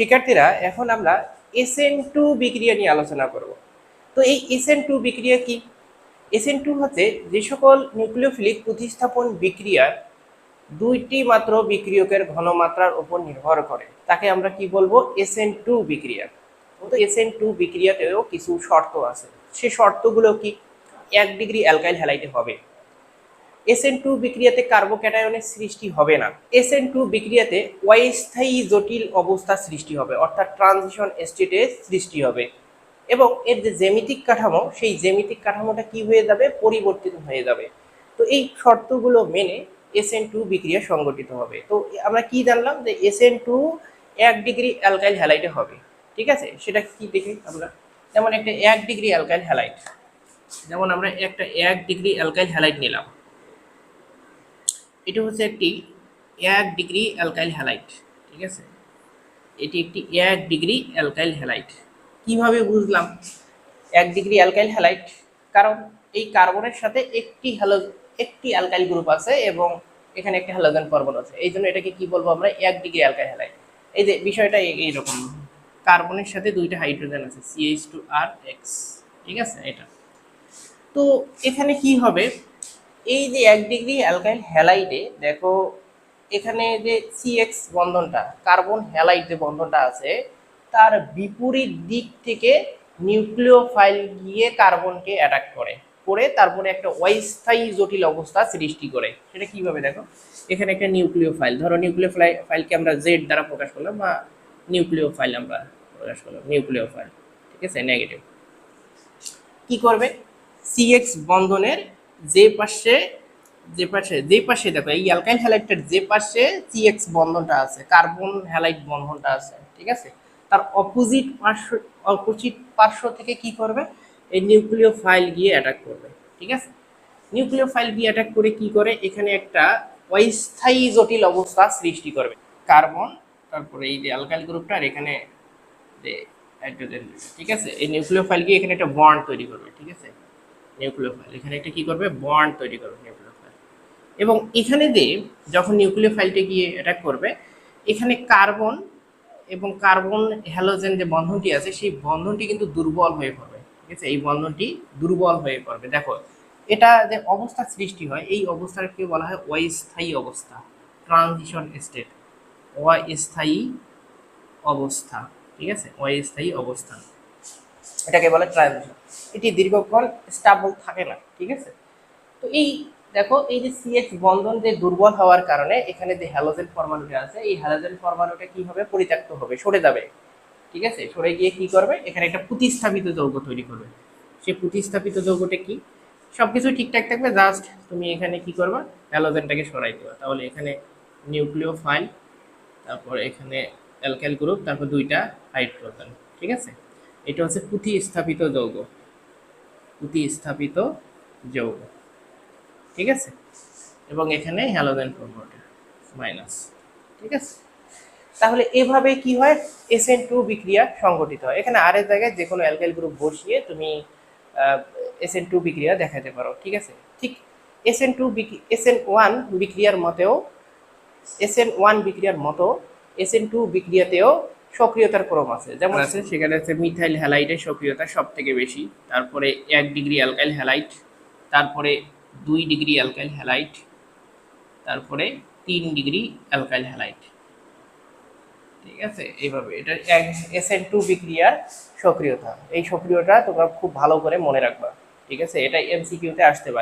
শিক্ষার্থীরা, এখন আমরা এসএন টু বিক্রিয়া নিয়ে আলোচনা করব। তো এই এসএন টু বিক্রিয়া কি? এসএন টু হচ্ছে যে সকল নিউক্লিওফিলিক প্রতিস্থাপন বিক্রিয়ার দুইটি মাত্র বিক্রিয়কের ঘনমাত্রার উপর নির্ভর করে। তাকে আমরা কি বলব? এসএন টু বিক্রিয়া। তো এসএন টু বিক্রিয়াতেও কিছু শর্ত আছে। সে শর্তগুলো কি? এক ডিগ্রি অ্যালকাইল হ্যালাইটে হবে। এসএন টু বিক্রিয়াতে কার্বোক্যাটায়নের সৃষ্টি হবে না। এসএন টু বিক্রিয়াতে অস্থায়ী জটিল অবস্থা সৃষ্টি হবে, অর্থাৎ ট্রানজিশন স্টেটে সৃষ্টি হবে। এবং এর যে জেমিতিক কাঠামো, সেই জেমিতিক কাঠামোটা কি হয়ে যাবে? পরিবর্তিত হয়ে যাবে। তো এই শর্তগুলো মেনে এসএন টু বিক্রিয়া সংগঠিত হবে। তো আমরা কি জানলাম যে এসএন টু এক ডিগ্রি অ্যালকাইল হ্যালাইটে হবে, ঠিক আছে? সেটা কি দেখি আমরা? যেমন একটা এক ডিগ্রি অ্যালকাইল হ্যালাইট, যেমন আমরা একটা এক ডিগ্রি অ্যালকাইল হ্যালাইট নিলাম। এটা হচ্ছে একটি এক ডিগ্রি অ্যালকাইল হ্যালাইট, ঠিক আছে? এটি একটি এক ডিগ্রি অ্যালকাইল হ্যালাইট। কীভাবে বুঝলাম এক ডিগ্রি অ্যালকাইল হ্যালাইট? কারণ এই কার্বনের সাথে একটি হ্যালো, একটি অ্যালকাইল গ্রুপ আছে এবং এখানে একটি হ্যালোজেন পর্বত আছে। এই জন্য এটাকে কি বলব আমরা? এক ডিগ্রি অ্যালকাইল হ্যালাইট। এই যে বিষয়টা এই- এইরকম কার্বনের সাথে দুইটা হাইড্রোজেন আছে সিএইচ টু আর এক্স ঠিক আছে? এটা। তো এখানে কি হবে? এই যে এক ডিগ্রি অ্যালকাইল হ্যালাইডে দেখো, এখানে যে সিএক্স বন্ধনটা কার্বন হ্যালাইড যে বন্ধনটা আছে, তার বিপরীত দিক থেকে নিউক্লিওফাইল গিয়ে কার্বনকে অ্যাটাক করে করে তারপরে একটা অস্থায়ী জটিল অবস্থা সৃষ্টি করে। সেটা কীভাবে দেখো? এখানে একটা নিউক্লিও ফাইল ধরো নিউক্লিও ফাইলকে আমরা জেড দ্বারা প্রকাশ করলাম বা নিউক্লিও ফাইল আমরা প্রকাশ করলাম নিউক্লিও ফাইল ঠিক আছে? নেগেটিভ কি করবে? সিএক্স বন্ধনের যে পাশে যে পাশে যে পাশে দেখো, এই অ্যালকাইল হ্যালাইটের যে পাশে সিএক্স বন্ধনটা আছে কার্বন হ্যালাইট বন্ধনটা আছে, ঠিক আছে? তার অপোজিট পার্শ্ব অপোজিট পার্শ্ব থেকে কি করবে? এই নিউক্লিয় ফাইল গিয়ে অ্যাটাক করবে, ঠিক আছে? নিউক্লিয় ফাইল গিয়ে অ্যাটাক করে কি করে? এখানে একটা অস্থায়ী জটিল অবস্থা সৃষ্টি করবে। কার্বন তারপরে এই যে অ্যালকাইল গ্রুপটা আর এখানে যে হাইড্রোজেন ঠিক আছে? এই নিউক্লিয় ফাইল গিয়ে এখানে একটা বন্ড তৈরি করবে, ঠিক আছে? নিউক্লিয় ফাইল এখানে একটা কি করবে? বন্ড তৈরি করবে নিউক্লিয় ফাইল এবং এখানে যে যখন নিউক্লিয় ফাইলটা গিয়ে অ্যাটাক করবে, এখানে কার্বন এবং কার্বন হ্যালোজেন যে বন্ধনটি আছে, সেই বন্ধনটি কিন্তু দুর্বল হয়ে পড়বে। ঠিক আছে? এই বন্ধনটি দুর্বল হয়ে পড়বে। দেখো, এটা যে অবস্থা সৃষ্টি হয়, এই অবস্থাকে বলা হয় অস্থায়ী অবস্থা ট্রানজিশন স্টেট অস্থায়ী অবস্থা। ঠিক আছে? অস্থায়ী অবস্থা। এটাকে বলে ট্রানজিশন এটি দীর্ঘক্ষণ স্টাবল থাকে না, ঠিক আছে? তো এই, দেখো, এই যে সিএক্স বন্ধন যে দুর্বল হওয়ার কারণে এখানে যে হ্যালোজেন পরমাণুটা আছে, এই হ্যালোজেন পরমাণুটা কি হবে? পরিত্যক্ত হবে, সরে যাবে, ঠিক আছে? সরে গিয়ে কি করবে? এখানে একটা প্রতিস্থাপিত যৌগ তৈরি করবে। সেই প্রতিস্থাপিত যৌগটা কি? সবকিছু ঠিকঠাক থাকবে জাস্ট তুমি এখানে কি করবা? হ্যালোজেনটাকে সরাই দেবা। তাহলে এখানে নিউক্লিও ফাইল তারপর এখানে অ্যালকাইল গ্রুপ তারপর দুইটা হাইড্রোজেন ঠিক আছে? এটা হচ্ছে পুঁথি স্থাপিত যৌগ। পুঁথি স্থাপিত যৌগ। ঠিক আছে? এবং এখানে হ্যালোজেন প্রোমোটার মাইনাস ঠিক আছে? তাহলে এভাবে কি হয়? এসএন টু বিক্রিয়া সংঘটিত হয়। এখানে আর এর জায়গায় যে কোনো অ্যালকাইল গ্রুপ বসিয়ে তুমি এসএন টু বিক্রিয়া দেখাতে পারো। ঠিক আছে? ঠিক এসএন টু এসএন ওয়ান বিক্রিয়ার মতেও এসএন ওয়ান বিক্রিয়ার মতো এসএন টু বিক্রিয়াতেও সক্রিয়তার ক্রম আছে। যেমন আছে সেখানে আছে মিথাইল হ্যালাইটের সক্রিয়তা সব থেকে বেশি তারপরে এক ডিগ্রি অ্যালকাইল হ্যালাইট তারপরে দুই ডিগ্রি অ্যালকাইল হ্যালাইট তারপরে তিন ডিগ্রি অ্যালকাইল হ্যালাইট। ঠিক আছে? এইভাবে। এটা এস এন টু বিক্রিয়ার সক্রিয়তা। এই সক্রিয়তা তোমরা খুব ভালো করে মনে রাখবা। ঠিক আছে? এটা এমসিকিউতে আসতে পারে।